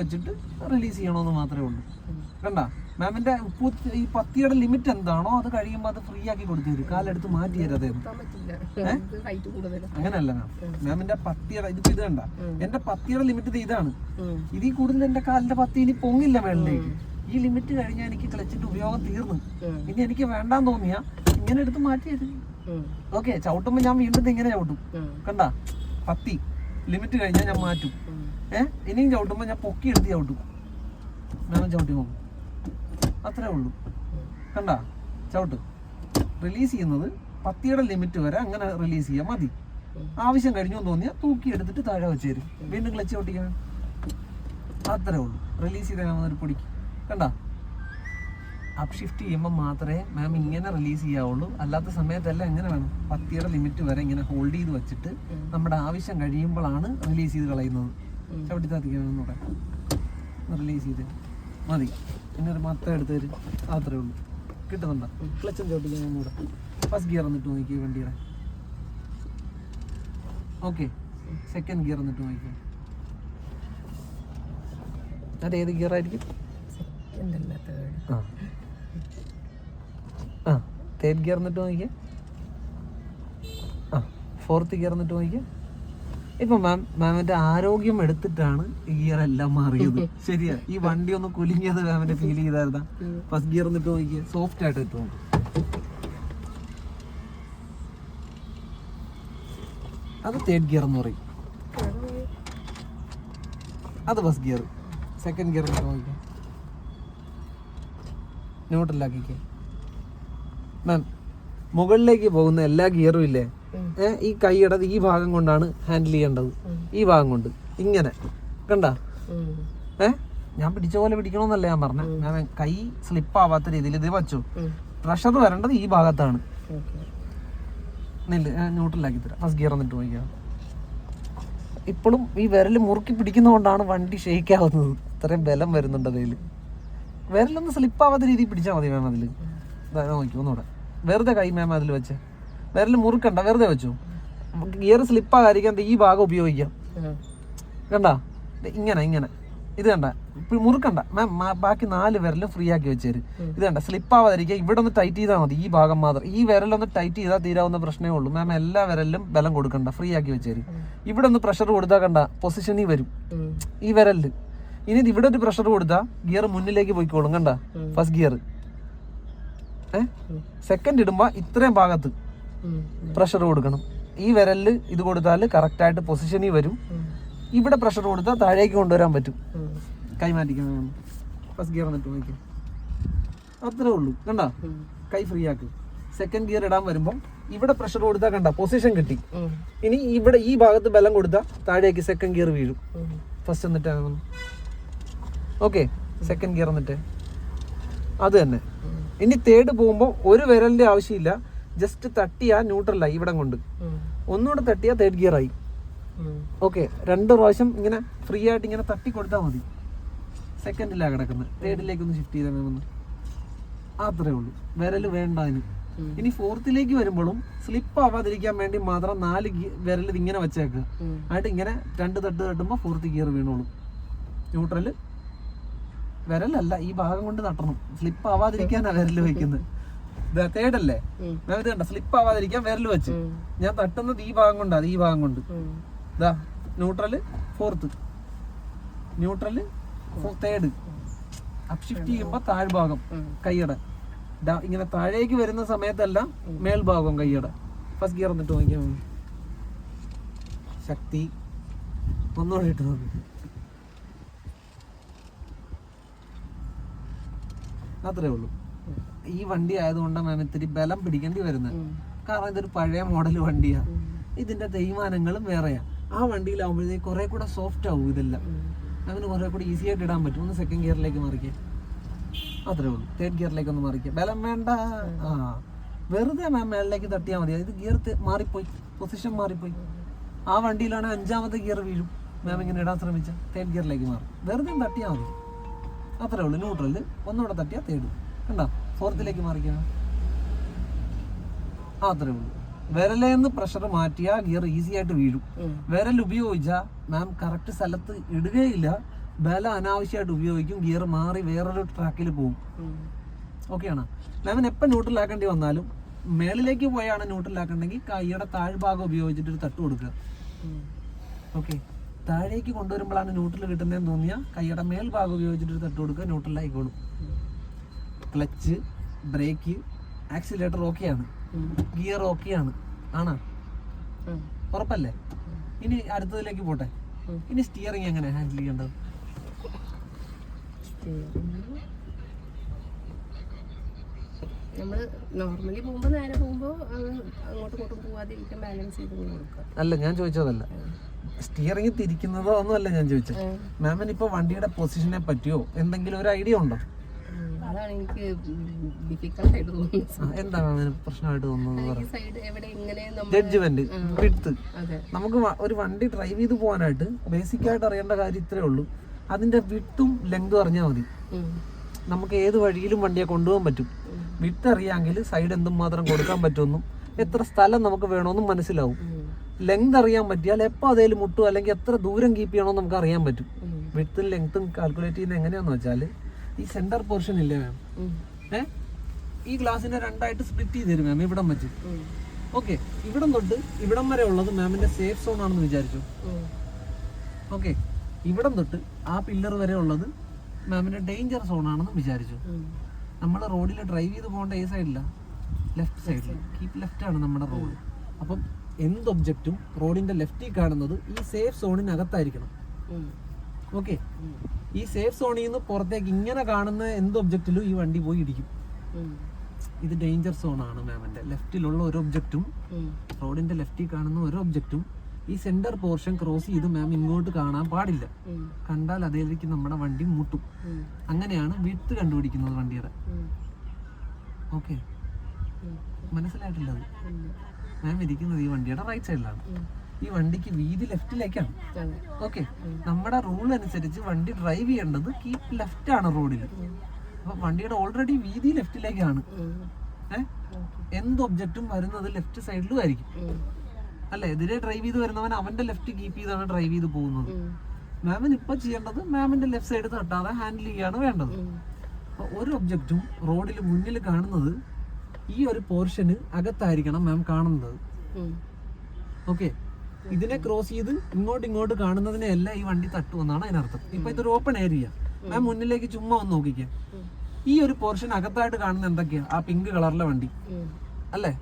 വെച്ചിട്ട് റിലീസ് ചെയ്യണമെന്ന് മാത്രമേ ഉള്ളൂ. കണ്ട? മാമിന്റെ ഉപ്പു ഈ പത്തിയുടെ ലിമിറ്റ് എന്താണോ അത് കഴിയുമ്പോൾ അത് ഫ്രീ ആക്കി കൊടുത്തു തരും. കാലെടുത്ത് മാറ്റി തരും അദ്ദേഹം. അങ്ങനല്ല മാം മാമിന്റെ പത്തിയുടെ ഇതിപ്പോ ഇത് കണ്ട? എന്റെ പത്തിയുടെ ലിമിറ്റ് ഇതാണ്. ഇതിൽ കൂടുതൽ എന്റെ കാലിന്റെ പത്തി ഇനി പൊങ്ങില്ല മേളിലേക്ക് ഈ ലിമിറ്റ് കഴിഞ്ഞാൽ എനിക്ക് ക്ലച്ചിന്റെ ഉപയോഗം തീർന്നു. ഇനി എനിക്ക് വേണ്ടാന്ന് തോന്നിയാ ഇങ്ങനെ എടുത്ത് മാറ്റി തരും. ഓക്കെ ചവിട്ടുമ്പോ ഞാൻ വീണ്ടും ഇങ്ങനെ ചവിട്ടും. കണ്ട? പത്തി. ലിമിറ്റ് കഴിഞ്ഞാൽ ഞാൻ മാറ്റും. ഏഹ് ഇനിയും ചവിട്ടുമ്പോൾ ഞാൻ പൊക്കി എടുത്ത് ചവിട്ടും. മാമൻ ചവിട്ടി പോകും. അത്രേ ഉള്ളൂ. കണ്ട? ചവിട്ട്. റിലീസ് ചെയ്യുന്നത് പത്തിയുടെ ലിമിറ്റ് വരെ അങ്ങനെ റിലീസ് ചെയ്യാൻ മതി. ആവശ്യം കഴിഞ്ഞു തോന്നിയാൽ തൂക്കി എടുത്തിട്ട് താഴെ വെച്ച് തരും. വീണ്ടും ക്ലച്ച് ചവിട്ടിക്കാൻ അത്രേ ഉള്ളൂ. റിലീസ് ചെയ്താൽ ഒരു പൊടിക്ക്. കണ്ട? അപ്പ് ഷിഫ്റ്റ് ചെയ്യുമ്പോൾ മാത്രമേ മാം ഇങ്ങനെ റിലീസ് ചെയ്യാവുള്ളൂ. അല്ലാത്ത സമയത്തെല്ലാം എങ്ങനെ വേണം? പത്തിയുടെ ലിമിറ്റ് വരെ ഇങ്ങനെ ഹോൾഡ് ചെയ്ത് വെച്ചിട്ട്. നമ്മുടെ ആവശ്യം കഴിയുമ്പോഴാണ് റിലീസ് ചെയ്ത് കളയുന്നത്. ചവിട്ടി താത്തിക്കണമെന്ന് റിലീസ് ചെയ്ത് മതി. പിന്നെ ഒരു മത്ത എടുത്ത് തരും. അത്രേ ഉള്ളൂ. കിട്ടുന്നുണ്ടോ? ക്ലച്ചും ചവിട്ടിക്കാൻ ഒന്നുകൂടെ ഫസ്റ്റ് ഗിയർ എന്നിട്ട് നോക്കി വണ്ടിയുടെ. ഓക്കെ സെക്കൻഡ് ഗിയർ എന്നിട്ട് നോക്കി അത് ഏത് ഗിയർ ആയിരിക്കും? അല്ല. ആ. ആ തേർഡ് ഗിയർ എന്നിട്ട് നോക്കിയേ ആ ഫോർത്ത് ഗിയർ എന്നിട്ട് നോക്കിയേ ഇപ്പൊ മാം മാമിന്റെ ആരോഗ്യം എടുത്തിട്ടാണ് ഈ ഗിയർ എല്ലാം മാറിയത്. ശരിയാ ഈ വണ്ടി ഒന്ന് കുലുങ്ങിയത് മാമിന്റെ ഫീൽ ചെയ്തായിരുന്ന. ഫസ്റ്റ് ഗിയർ എന്നിട്ട് നോക്കിയേ സോഫ്റ്റ് ആയിട്ട് ഇട്ട് നോക്കും. അത് തേർഡ് ഗിയർ എന്ന് പറയും. അത് ഫസ്റ്റ് ഗിയർ സെക്കൻഡ് ഗിയർ എന്നിട്ട് നോക്കിയേ ന്യൂട്രലാക്കിക്കേ മാം മുകളിലേക്ക് പോകുന്ന എല്ലാ ഗിയറും ഇല്ലേ. ഈ കൈയുടെ ഈ ഭാഗം കൊണ്ടാണ് ഹാൻഡിൽ ചെയ്യേണ്ടത്. ഈ ഭാഗം കൊണ്ട്. ഇങ്ങനെ. കണ്ട. ഏ ഞാൻ പിടിച്ച പോലെ പിടിക്കണമെന്നല്ല ഞാൻ പറഞ്ഞ. ഞാൻ കൈ സ്ലിപ്പ് ആവാത്ത രീതിയിൽ ഇത് വച്ചു. പ്രഷർ വരേണ്ടത് ഈ ഭാഗത്താണ്. നെല്ല് ന്യൂട്രലാക്കി തരാം. ഫസ്റ്റ് ഗിയർ എന്നിട്ട് പോയിക്കാം ഇപ്പോഴും ഈ വിരൽ മുറുക്കി പിടിക്കുന്നതുകൊണ്ടാണ് വണ്ടി ഷേക്ക് ആവുന്നത് ഇത്രയും ബലം വരുന്നുണ്ട് അതിൽ വിരലൊന്ന് സ്ലിപ്പ് ആവാത്ത രീതിയിൽ പിടിച്ചാൽ മതി മാം അതിൽ നോക്കി ഒന്നുകൂടെ. വെറുതെ കൈ മാം അതിൽ വെച്ച്. വിരൽ മുറുക്കണ്ട വെറുതെ വെച്ചു. ഗിയർ സ്ലിപ്പ് ആകാതിരിക്കാൻ ഈ ഭാഗം ഉപയോഗിക്കാം. കണ്ട? ഇങ്ങനെ ഇങ്ങനെ. ഇത് കണ്ട? മുറുക്കണ്ട. മാം ബാക്കി നാല് വിരലും ഫ്രീ ആക്കി വെച്ചേര്. ഇത് കണ്ട? സ്ലിപ്പ് ആവാതിരിക്കുക ഇവിടെ ഒന്ന് ടൈറ്റ് ചെയ്താൽ മതി ഈ ഭാഗം മാത്രം. ഈ വിരലൊന്ന് ടൈറ്റ് ചെയ്താൽ തീരാവുന്ന പ്രശ്നമേ ഉള്ളൂ. മാം എല്ലാ വിരലിലും ബലം കൊടുക്കണ്ട ഫ്രീ ആക്കി വെച്ചേര്. ഇവിടെ ഒന്ന് പ്രഷർ കൊടുത്താൽ കണ്ട പൊസിഷനിൽ വരും. ഈ വിരലിൽ. ഇനി ഇവിടെ ഒരു പ്രഷർ കൊടുത്താൽ ഗിയർ മുന്നിലേക്ക് പോയിക്കോളും കണ്ട? ഫസ്റ്റ് ഗിയർ ഏ? സെക്കൻഡ് ഇടുമ്പോ ഇത്രയും ഭാഗത്ത്. പ്രഷർ കൊടുക്കണം. ഈ വിരലിൽ ഇത് കൊടുത്താൽ കൊടുത്താൽ കറക്റ്റായിട്ട് പൊസിഷനിൽ വരും. ഇവിടെ പ്രഷർ കൊടുത്താൽ താഴേക്ക് കൊണ്ടുവരാൻ പറ്റും. ഉം. കൈ മാറ്റിക്കണം ഫസ്റ്റ് ഗിയർ എന്നിട്ട് നോക്കി അത്രേ ഉള്ളൂ കണ്ട? കൈ ഫ്രീ ആക്ക്. സെക്കൻഡ് ഗിയർ ഇടാൻ വരുമ്പോൾ ഇവിടെ പ്രഷർ കൊടുത്താൽ കണ്ട പൊസിഷൻ കിട്ടി. ഇനി ഇവിടെ ഈ ഭാഗത്ത് ബലം കൊടുത്താൽ താഴേക്ക് സെക്കൻഡ് ഗിയർ വീഴും. ഫസ്റ്റ് എന്നിട്ട് ഓക്കെ സെക്കൻഡ് ഗിയർ എന്നിട്ട്. അത് തന്നെ. ഇനി തേർഡ് പോകുമ്പോൾ ഒരു വിരലിന്റെ ആവശ്യമില്ല. ജസ്റ്റ് തട്ടിയാ ന്യൂട്രലായി ഇവിടെ കൊണ്ട്. ഒന്നുകൂടെ തട്ടിയാ തേർഡ് ഗിയർ ആയി. ഓക്കെ രണ്ട് പ്രാവശ്യം ഇങ്ങനെ ഫ്രീ ആയിട്ട് ഇങ്ങനെ തട്ടി കൊടുത്താൽ മതി. സെക്കൻഡിലാണ് കിടക്കുന്നത് തേർഡിലേക്ക് ഒന്ന് ഷിഫ്റ്റ് ചെയ്താൽ ഒന്ന്. അത്രേ ഉള്ളൂ. വിരൽ വേണ്ട അതിന്. ഇനി ഫോർത്തിലേക്ക് വരുമ്പോഴും സ്ലിപ്പ് ആവാതിരിക്കാൻ വേണ്ടി മാത്രം നാല് വിരൽ ഇങ്ങനെ വെച്ചേക്കുക ആയിട്ട് ഇങ്ങനെ രണ്ട് തട്ട് തട്ടുമ്പോൾ ഫോർത്ത് ഗിയർ വീണോളും. ന്യൂട്രൽ വിരലല്ല ഈ ഭാഗം കൊണ്ട് തട്ടണം. സ്ലിപ്പ് ആവാതിരിക്കാനാ വിരൽ വെക്കുന്നത്. തേടല്ലേ. ഞാൻ ഇത് കണ്ട? സ്ലിപ്പ് ആവാതിരിക്കാൻ വിരൽ വെച്ച്. ഞാൻ തട്ടുന്നത് ഈ ഭാഗം കൊണ്ടാണ് ഈ ഭാഗം കൊണ്ട്. ഇതാ neutral fourth neutral third upshift ചെയ്യുമ്പോൾ താഴ്ഭാഗം കൈയട ഇങ്ങനെ താഴേക്ക് വരുന്ന സമയത്തെല്ലാം മേൽഭാഗം കൈയുടെ ഫസ്റ്റ് ഗിയർ എന്നിട്ട് നോക്കിയാൽ ശക്തി. ഒന്നുകൂടെ ഇട്ട് നോക്കി. അത്രേ ഉള്ളൂ. ഈ വണ്ടി ആയതുകൊണ്ടാണ് ഞാൻ ഇത്തിരി ബലം പിടിക്കേണ്ടി വരുന്നത്. കാരണം ഇതൊരു പഴയ മോഡൽ വണ്ടിയാ. ഇതിന്റെ തേയ്മാനങ്ങളും വേറെയാ. ആ വണ്ടിയിലാവുമ്പോഴത്തേക്ക് കുറെ കൂടെ സോഫ്റ്റ് ആവും ഇതെല്ലാം. അങ്ങനെ കുറെ കൂടെ ഈസി ആയിട്ട് ഇടാൻ പറ്റും. ഒന്ന് സെക്കൻഡ് ഗിയറിലേക്ക് മാറിക്കേ. അത്രേ ഉള്ളൂ. തേർഡ് ഗിയറിലേക്ക് ഒന്ന് മാറിക്കേ. ബലം വേണ്ട. ആ. വെറുതെ മാം മേളിലേക്ക് തട്ടിയാൽ മതി. ഇത് ഗിയർ മാറിപ്പോയി. പൊസിഷൻ മാറിപ്പോയി. ആ വണ്ടിയിലാണ് അഞ്ചാമത്തെ ഗിയർ വീഴും. മാം ഇങ്ങനെ ഇടാൻ ശ്രമിച്ച. തേർഡ് ഗിയറിലേക്ക് മാറും. വെറുതെ തട്ടിയാൽ മതി. അത്രേ ഉള്ളൂ. ന്യൂട്രലിൽ ഒന്നുകൂടെ തട്ടിയാൽ തേടും. കണ്ടോ? ഫോർത്തിലേക്ക് മാറിക്കണം ആ അത്രേ ഉള്ളൂ. വിരലേന്ന് പ്രഷർ മാറ്റിയാൽ ഗിയർ ഈസി ആയിട്ട് വീഴും. വിരൽ ഉപയോഗിച്ചാൽ മാം കറക്റ്റ് സ്ഥലത്ത് ഇടുകയില്ല. ബല അനാവശ്യമായിട്ട് ഉപയോഗിക്കും. ഗിയർ മാറി വേറൊരു ട്രാക്കിൽ പോകും. ഓക്കെയാണ് മാമിന് എപ്പോൾ ന്യൂട്രലാക്കേണ്ടി വന്നാലും മേളിലേക്ക് പോയാണ് ന്യൂട്രലാക്കണ്ടെങ്കിൽ കൈയുടെ താഴ്ഭാഗം ഉപയോഗിച്ചിട്ട് ഒരു തട്ട് കൊടുക്കുക. ഓക്കെ താഴേക്ക് കൊണ്ടുവരുമ്പോഴാണ് ന്യൂട്രൽ കിട്ടുന്നതെന്ന് തോന്നിയാൽ കൈയുടെ മേൽഭാഗം ഉപയോഗിച്ചിട്ട് തട്ട് കൊടുക്കുക ന്യൂട്രലായിക്കോളും ക്ലച്ച് ബ്രേക്ക് ആക്സിലേറ്റർ ഓക്കെയാണ് ആണ്. ഗിയർ ഓക്കെയാണ് ആണോ. ഉറപ്പല്ലേ? ഇനി അടുത്തതിലേക്ക് പോട്ടെ. ഇനി സ്റ്റിയറിംഗ് എങ്ങനെ ഹാൻഡിൽ ചെയ്യേണ്ടത്. നമ്മൾ നോർമലി നേരെ അങ്ങോട്ടും ഇങ്ങോട്ടും പോവാതിരിക്കാൻ ബാലൻസ് ചെയ്ത് കൊടുക്കുക. അല്ല ഞാൻ ചോദിച്ചതല്ല. സ്റ്റിയറിംഗ് തിരിക്കുന്നതോ ഒന്നുമല്ല ഞാൻ ചോദിച്ചത്. മാമിന് ഇപ്പൊ വണ്ടിയുടെ പൊസിഷനെ പറ്റിയോ? എന്തെങ്കിലും ഒരു ഐഡിയ ഉണ്ടോ. അതാണ് എനിക്ക് ഡിഫിക്കൽട്ട് ആയിട്ട് തോന്നുന്നത്. എന്താണ് പ്രശ്നമായിട്ട് തോന്നുന്നത്? ജഡ്ജ്മെന്റ് വിടുത്ത്. നമുക്ക് ഒരു വണ്ടി ഡ്രൈവ് ചെയ്ത് പോകാനായിട്ട് ബേസിക് ആയിട്ട് അറിയേണ്ട കാര്യം ഇത്രേ ഉള്ളൂ. അതിന്റെ വിട്ടും ലെങ്തും അറിഞ്ഞാൽ മതി. നമുക്ക് ഏത് വഴിയിലും വണ്ടിയെ കൊണ്ടുപോകാൻ പറ്റും. വിട്ട് അറിയാമെങ്കിൽ സൈഡ് എന്തും മാത്രം കൊടുക്കാൻ പറ്റുമെന്നും എത്ര സ്ഥലം നമുക്ക് വേണമെന്നും മനസ്സിലാവും. ലെങ്ത് അറിയാൻ പറ്റിയാൽ എപ്പോൾ അതേലും മുട്ടും അല്ലെങ്കിൽ എത്ര ദൂരം കീപ്പ് ചെയ്യണോ നമുക്ക് അറിയാൻ പറ്റും. വിത്തും ലെങ്ത്തും കാൽക്കുലേറ്റ് ചെയ്യുന്നത് എങ്ങനെയാന്ന് വെച്ചാൽ ഈ സെന്റർ പോർഷൻ ഇല്ലേ മാം ഏ? ഈ ഗ്ലാസിനെ രണ്ടായിട്ട് സ്പ്ലിറ്റ് ചെയ്ത് തരും മാം ഇവിടം വെച്ച്. ഓക്കെ ഇവിടം തൊട്ട് ഇവിടം വരെ ഉള്ളത് മാമിന്റെ സേഫ് സോൺ ആണെന്ന് വിചാരിച്ചു. ഓക്കെ ഇവിടം തൊട്ട് ആ പില്ലർ വരെ ഉള്ളത് മാമിന്റെ ഡേഞ്ചർ സോൺ ആണെന്ന് വിചാരിച്ചു. നമ്മൾ റോഡിൽ ഡ്രൈവ് ചെയ്ത് പോകേണ്ട ഏ സൈഡിലാണ് ലെഫ്റ്റ് സൈഡിൽ കീപ്പ് ലെഫ്റ്റ് ആണ് നമ്മുടെ റോഡ് അപ്പം എന്ത് ഒബ്ജക്റ്റും റോഡിന്റെ ലെഫ്റ്റിൽ കാണുന്നത് ഈ സേഫ് സോണിനകത്തായിരിക്കണം. ഓക്കെ ഈ സേഫ് സോണിൽ നിന്ന് പുറത്തേക്ക് ഇങ്ങനെ കാണുന്ന എന്ത് ഒബ്ജക്റ്റിലും ഈ വണ്ടി പോയി ഇടിക്കും. ഇത് ഡേഞ്ചർ സോൺ ആണ് മാമിന്റെ ലെഫ്റ്റിലുള്ള ഒരു ഒബ്ജക്റ്റും റോഡിന്റെ ലെഫ്റ്റിൽ കാണുന്ന ഒരു ഒബ്ജക്റ്റും ഈ സെന്റർ പോർഷൻ ക്രോസ് ചെയ്ത് മാം ഇങ്ങോട്ട് കാണാൻ പാടില്ല. കണ്ടാൽ അതേലേക്ക് നമ്മുടെ വണ്ടി മുട്ടും. അങ്ങനെയാണ് വിട്ട് കണ്ടുപിടിക്കുന്നത് വണ്ടിയുടെ. ഓക്കെ മനസ്സിലായിട്ടില്ല. മാം ഇരിക്കുന്നത് ഈ വണ്ടിയുടെ റൈറ്റ് സൈഡിലാണ് ഈ വണ്ടിക്ക് വീതി ലെഫ്റ്റിലേക്കാണ് ഓക്കെ നമ്മുടെ റൂൾ അനുസരിച്ച് വണ്ടി ഡ്രൈവ് ചെയ്യേണ്ടത് കീപ് ലെഫ്റ്റ് ആണ് റോഡിൽ അപ്പൊ വണ്ടിയുടെ ഓൾറെഡി വീതി ലെഫ്റ്റിലേക്കാണ് ഏഹ് എന്ത് ഒബ്ജക്റ്റും വരുന്നത് ലെഫ്റ്റ് സൈഡിലും ആയിരിക്കും. അല്ല? എതിരെ ഡ്രൈവ് ചെയ്ത് വരുന്നവൻ അവന്റെ ലെഫ്റ്റ് കീപ്പ് ചെയ്താണ് ഡ്രൈവ് ചെയ്ത് പോകുന്നത്. മാമിന് ഇപ്പൊ ചെയ്യേണ്ടത് മാമിന്റെ ലെഫ്റ്റ് സൈഡ് തട്ടാതെ ഹാൻഡിൽ ചെയ്യാണ് വേണ്ടത്. ഒരു ഒബ്ജക്റ്റും റോഡിൽ മുന്നിൽ കാണുന്നത് ഈ ഒരു പോർഷന് അകത്തായിരിക്കണം മാം കാണുന്നത്. ഓക്കെ ഇതിനെ ക്രോസ് ചെയ്ത് ഇങ്ങോട്ട് ഇങ്ങോട്ട് കാണുന്നതിനെ എല്ലാം ഈ വണ്ടി തട്ടുമെന്നാണ് അതിനർത്ഥം. ഇപ്പൊ ഇതൊരു ഓപ്പൺ ഏരിയ മാം മുന്നിലേക്ക് ചുമ്മാ ഒന്ന് നോക്കിക്കാം. ഈ ഒരു പോർഷൻ അകത്തായിട്ട് കാണുന്ന എന്തൊക്കെയാ? ആ പിങ്ക് കളറിലെ വണ്ടി. അല്ലേ.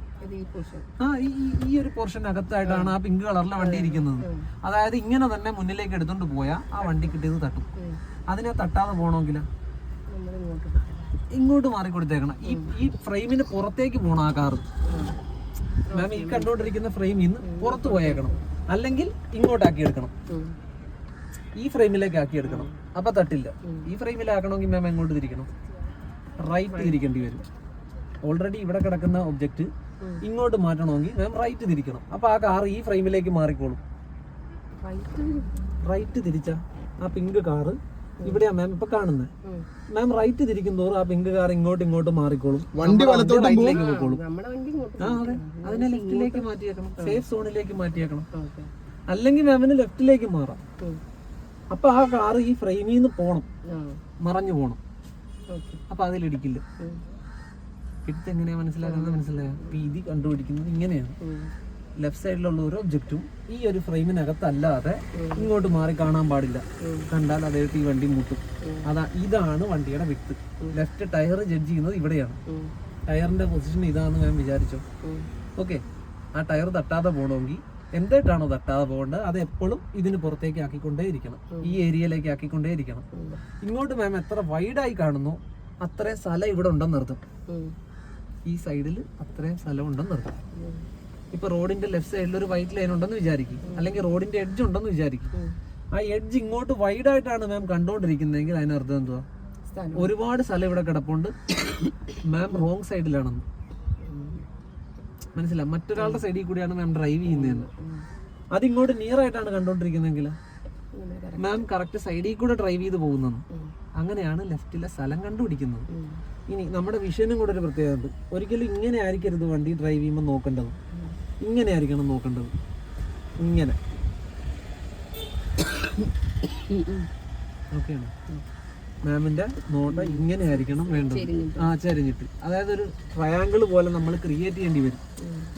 ആ ഈ ഈ- ഒരു പോർഷൻ അകത്തായിട്ടാണ് ആ പിങ്ക് കളറിലെ വണ്ടി ഇരിക്കുന്നത്. അതായത് ഇങ്ങനെ തന്നെ മുന്നിലേക്ക് എടുത്തോണ്ട് പോയാൽ ആ വണ്ടി കിട്ടിയത് തട്ടും. അതിനെ തട്ടാതെ പോകണമെങ്കിൽ നമ്മൾ ഇങ്ങോട്ട് മാറി കൊടുത്തേക്കണം. ഈ ഈ ഫ്രെയിമിന് പുറത്തേക്ക് പോകണം ആ കാറ് മാം ഈ കണ്ടോണ്ടിരിക്കുന്ന ഫ്രെയിമിൽ നിന്ന് പുറത്ത് പോയേക്കണം. അല്ലെങ്കിൽ ഇങ്ങോട്ടാക്കി എടുക്കണം. ഈ ഫ്രെയിമിലേക്ക് ആക്കി എടുക്കണം. അപ്പൊ തട്ടില്ല. ഈ ഫ്രെയിമിലാക്കണമെങ്കിൽ മാം എങ്ങോട്ട് തിരിക്കണം റൈറ്റ് തിരിക്കേണ്ടി വരും. ഓൾറെഡി ഇവിടെ കിടക്കുന്ന ഒബ്ജക്റ്റ് ഇങ്ങോട്ട് മാറ്റണമെങ്കിൽ മാം റൈറ്റ് തിരിക്കണം. അപ്പൊ ആ കാർ ഈ ഫ്രെയിമിലേക്ക് മാറിക്കോളും. റൈറ്റ് തിരിച്ച. ആ പിങ്ക് കാറ് ഇവിടെയാ മാം ഇപ്പൊ കാണുന്നത് മാം റൈറ്റ് തിരിക്കുന്തോറും ആ പിങ്ക് കാർ ഇങ്ങോട്ട് ഇങ്ങോട്ട് മാറിക്കോളും. വണ്ടി വലത്തോട്ട് റൈറ്റിലേക്ക് പോയിക്കോളും. നമ്മുടെ വണ്ടി ഇങ്ങോട്ട് ആ അതെ. അതിനെ ലെഫ്റ്റിലേക്ക് മാറ്റിയേക്കണം. സേഫ് സോണിലേക്ക് മാറ്റിയേക്കണം. ഓക്കെ. അല്ലെങ്കിൽ മാമിന് ലെഫ്റ്റിലേക്ക് മാറാം. അപ്പൊ ആ കാർ ഈ ഫ്രെയിമിൽ നിന്ന് പോണം. മറഞ്ഞു പോണം. അപ്പൊ അതിലിടിക്കില്ല. എടുത്ത് എങ്ങനെയാ മനസ്സിലാക്കുന്നത്? മനസ്സിലായോ? ഇത് കണ്ടുപിടിക്കുന്നത് ഇങ്ങനെയാണ്. ലെഫ്റ്റ് സൈഡിലുള്ള ഒരു ഒബ്ജക്റ്റും ഈ ഒരു ഫ്രെയിമിനകത്തല്ലാതെ ഇങ്ങോട്ട് മാറി കാണാൻ പാടില്ല. കണ്ടാൽ അതായിട്ട് ഈ വണ്ടി മുട്ടും. അതാ ഇതാണ് വണ്ടിയുടെ വിത്ത് ലെഫ്റ്റ് ടയർ ജഡ്ജ് ചെയ്യുന്നത് ഇവിടെയാണ്. ടയറിന്റെ പൊസിഷൻ ഇതാണെന്ന് ഞാൻ വിചാരിച്ചു. ഓക്കെ ആ ടയർ തട്ടാതെ പോകണമെങ്കിൽ എന്തായിട്ടാണോ തട്ടാതെ പോകേണ്ടത്? അത് എപ്പോഴും ഇതിന് പുറത്തേക്ക് ആക്കിക്കൊണ്ടേ ഇരിക്കണം. ഈ ഏരിയയിലേക്ക് ആക്കിക്കൊണ്ടേ ഇരിക്കണം. ഇങ്ങോട്ട് മാം എത്ര വൈഡായി കാണുന്നു അത്രയും സ്ഥലം ഇവിടെ ഉണ്ടെന്ന് നിർത്തും. ഈ സൈഡിൽ അത്രയും സ്ഥലം ഉണ്ടെന്ന് അർത്ഥം ഉം. ഇപ്പൊ റോഡിന്റെ ലെഫ്റ്റ് സൈഡിൽ ഒരു വൈറ്റ് ലൈൻ ഉണ്ടെന്ന് വിചാരിക്കും. അല്ലെങ്കിൽ റോഡിന്റെ എഡ്ജ് ഉണ്ടെന്ന് വിചാരിക്കും. ആ എഡ്ജ് ഇങ്ങോട്ട് വൈഡ് ആയിട്ടാണ് മാം കണ്ടോണ്ടിരിക്കുന്നതെങ്കിൽ അതിനർത്ഥം എന്തുവാ? ഒരുപാട് സ്ഥലം ഇവിടെ കിടപ്പുണ്ട്. മാം റോങ് സൈഡിലാണെന്ന് മനസ്സില മനസ്സിലായി? മറ്റൊരാളുടെ സൈഡിൽ കൂടിയാണ് മാം ഡ്രൈവ് ചെയ്യുന്നതെന്ന്. അതിങ്ങോട്ട് നിയർ ആയിട്ടാണ് കണ്ടോണ്ടിരിക്കുന്നതെങ്കിൽ? മാം കറക്റ്റ് സൈഡിൽ കൂടെ ഡ്രൈവ് ചെയ്ത് പോകുന്നത്. അങ്ങനെയാണ് ലെഫ്റ്റിലെ സ്ഥലം കണ്ടുപിടിക്കുന്നത്. ഇനി നമ്മുടെ വിഷനും കൂടെ ഒരു പ്രത്യേകത ഉണ്ട് ഒരിക്കലും ഇങ്ങനെ ആയിരിക്കരുത് വണ്ടി ഡ്രൈവ് ചെയ്യുമ്പോൾ നോക്കേണ്ടത്. ഇങ്ങനെ ആയിരിക്കണം നോക്കേണ്ടത്. ഇങ്ങനെ. ഓക്കെയാണ്? മാമിന്റെ നോട്ട ഇങ്ങനെ ആയിരിക്കണം വേണ്ടത് ആ ചരിഞ്ഞിട്ട്. അതായത് ഒരു ട്രയാങ്കിൾ പോലെ നമ്മൾ ക്രിയേറ്റ് ചെയ്യേണ്ടി വരും.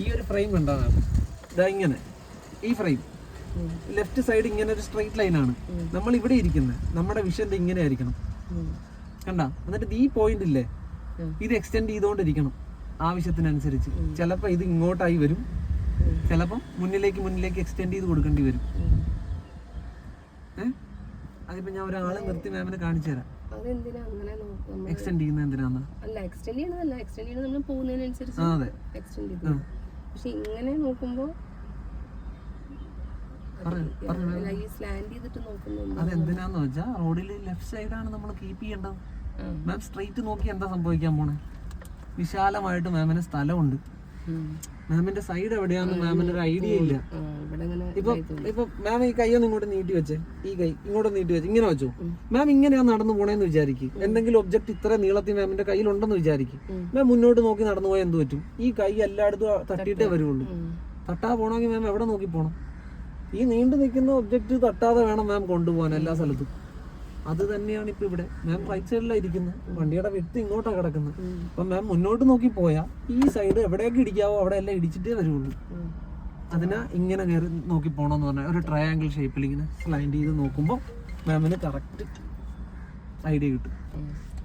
ഈ ഒരു ഫ്രെയിം ഉണ്ടാകാം ഇതാ ഇങ്ങനെ. ഈ ഫ്രെയിം. ലെഫ്റ്റ് സൈഡ് ഇങ്ങനെ ഒരു സ്ട്രെയിറ്റ് ലൈനാണ് ആണ്. നമ്മൾ ഇവിടെ ഇരിക്കുന്നത് നമ്മുടെ വിഷൻ ഇങ്ങനെ ആയിരിക്കണം. കണ്ട? എന്നിട്ട് ഈ പോയിന്റ് ഇല്ലേ? ഇത് എക്സ്റ്റെൻഡ് ചെയ്തുകൊണ്ടിരിക്കണം ആവശ്യത്തിനനുസരിച്ച്. ചിലപ്പോൾ ഇത് ഇങ്ങോട്ടായി വരും. ചിലപ്പം മുന്നിലേക്ക് മുന്നിലേക്ക് എക്സ്റ്റെൻഡ് ചെയ്ത് കൊടുക്കേണ്ടി വരും. ഏഹ്? അതിപ്പോ ഞാൻ ഒരാളെ നിർത്തി മാമിനെ കാണിച്ചു തരാം. എക്സ്റ്റെൻഡ് ചെയ്യുന്നത് എന്തിനാന്ന്? അല്ല എക്സ്റ്റെൻഡ് ചെയ്യണതല്ല എക്സ്റ്റെൻഡ് ചെയ്യണത് നമ്മൾ പോകുന്നതിനനുസരിച്ച് അതെ. എക്സ്റ്റെൻഡ് ചെയ്തു പക്ഷെ ഇങ്ങനെ നോക്കുമ്പോ അതെന്തിനാന്ന് വെച്ചാ റോഡിൽ ലെഫ്റ്റ് സൈഡാണ് നമ്മൾ കീപ്പ് ചെയ്യേണ്ടത്. മാം സ്ട്രെയിറ്റ് നോക്കി എന്താ സംഭവിക്കാൻ പോണേ? വിശാലമായിട്ട് മാമിന് സ്ഥലമുണ്ട്. മാമിന്റെ സൈഡ് എവിടെയാന്ന് മാമിന് ഒരു ഐഡിയ ഇല്ല. ഇപ്പൊ ഇപ്പൊ മാം ഈ കൈ ഒന്ന് ഇങ്ങോട്ട് നീട്ടി വെച്ചേ. ഈ കൈ ഇങ്ങോട്ട് നീട്ടി വെച്ച്. ഇങ്ങനെ വെച്ചു. മാം ഇങ്ങനെയാ നടന്നു പോണേന്ന് വിചാരിക്കും. എന്തെങ്കിലും ഒബ്ജക്ട് ഇത്ര നീളത്തിൽ മാമിന്റെ കയ്യിലുണ്ടെന്ന് വിചാരിക്കും. മാം മുന്നോട്ട് നോക്കി നടന്നു പോയാൽ എന്ത് പറ്റും? ഈ കൈ എല്ലായിടത്തും തട്ടിയിട്ടേ വരുള്ളൂ തട്ടാ പോണെങ്കിൽ മാം എവിടെ നോക്കി പോണം? ഈ നീണ്ടു നിൽക്കുന്ന ഒബ്ജക്റ്റ് തട്ടാതെ വേണം മാം കൊണ്ടുപോകാൻ എല്ലാ സ്ഥലത്തും. അത് തന്നെയാണ് ഇപ്പൊ ഇവിടെ. മാം റൈറ്റ് സൈഡിലാണ് ഇരിക്കുന്നത് വണ്ടിയുടെ വ്യക്തി ഇങ്ങോട്ടാണ് കിടക്കുന്നത് അപ്പൊ മാം മുന്നോട്ട് നോക്കി പോയാൽ ഈ സൈഡ് എവിടെയൊക്കെ ഇടിക്കാവോ അവിടെ എല്ലാം ഇടിച്ചിട്ടേ വരുള്ളൂ. അതിനാ ഇങ്ങനെ കയറി നോക്കി പോകണമെന്ന് പറഞ്ഞാൽ ഒരു ട്രയാങ്കിൾ ഷേപ്പിൽ ഇങ്ങനെ സ്ലൈഡ് ചെയ്ത് നോക്കുമ്പോൾ മാമിന് കറക്റ്റ് ഐഡിയ കിട്ടും.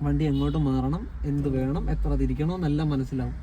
വണ്ടി എങ്ങോട്ട് മാറണം എന്ത് വേണം എത്ര തിരിക്കണം എന്നെല്ലാം മനസ്സിലാവും.